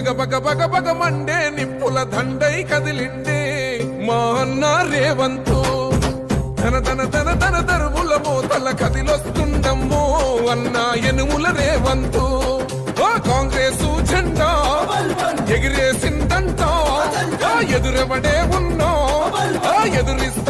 బగ బగ బగ బగ Monday నిప్పుల దండై కదిలిండే మా అన్న రేవంతు. ధన ధన తన తన దరువుల మోతల కదిలొస్తుండమ్మో అన్న ఎనుముల రేవంతు. ఆ కాంగ్రెస్ జెండా ఎగిరేసిందంట. ఎదురెవడే ఉన్నా? ఎదురిస్తా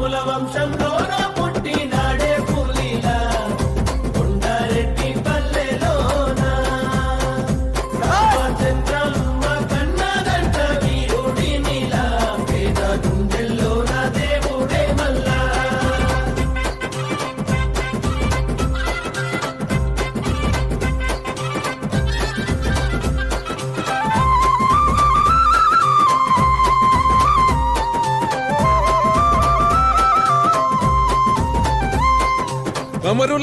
ఇరుముల వంశంలోన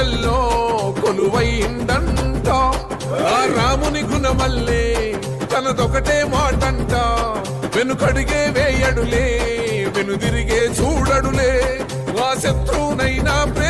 గుండెల్లో కొలువైందంట. ఆ రాముని గుణమల్లే తనదొకటే మాటంట. వెనుకడిగే వేయడులే వెనుదిరిగే చూడడులే. ఆ శత్రువునైనా ప్రే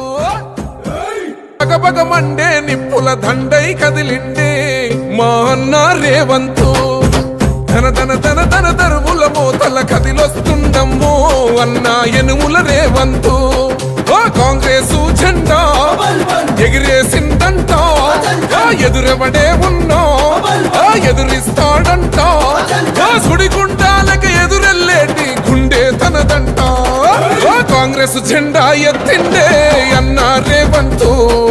బగ నిప్పుల దండై కదిలిండే మా అన్న రేవంతు. ధన ధన ధన ధన దరువుల మోతల కదిలొస్తుండమ్మో అన్న ఎనుముల రేవంతు. కాంగ్రెసు జెండా ఎగిరేసిందంట. ఎదురెవడే ఉన్నా. ఎదురిస్తాడంట. ఆ సుడిగుండాలకి ఎదురెల్లేటి గుండె తనదంట. కాంగ్రెస్ జెండా ఎత్తిండే అన్నారే రేవంతు.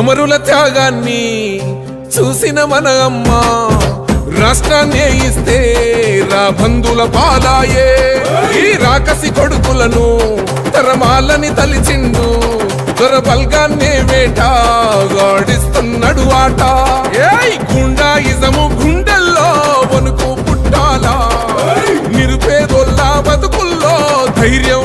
అమరుల త్యాగాన్ని చూసిన మన అమ్మ రాష్ట్రాన్ని ఇస్తే రా బంధుల పాలాయే. ఈ రాకసి కొడుకులను తరమాలని తలిచిండు దొర బల్గాన్నే వేట గాడిస్తున్నాడు ఆట. ఏయ్ గుండా ఇజము గుండెల్లో వణుకు పుట్టాలా? నిరుపేదోళ్ళ బతుకుల్లో ధైర్యం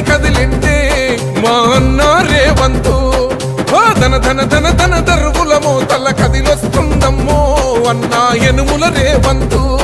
కదిలిండే మా అన్న రేవంతు. ధన ధన ధన ధన దరువుల తల కదిలొస్తుందమ్మో అన్నా ఎనుముల రేవంతు.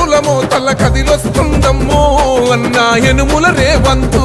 తల కదిలొస్తుందమ్మో అన్న ఎనుముల రేవంతు.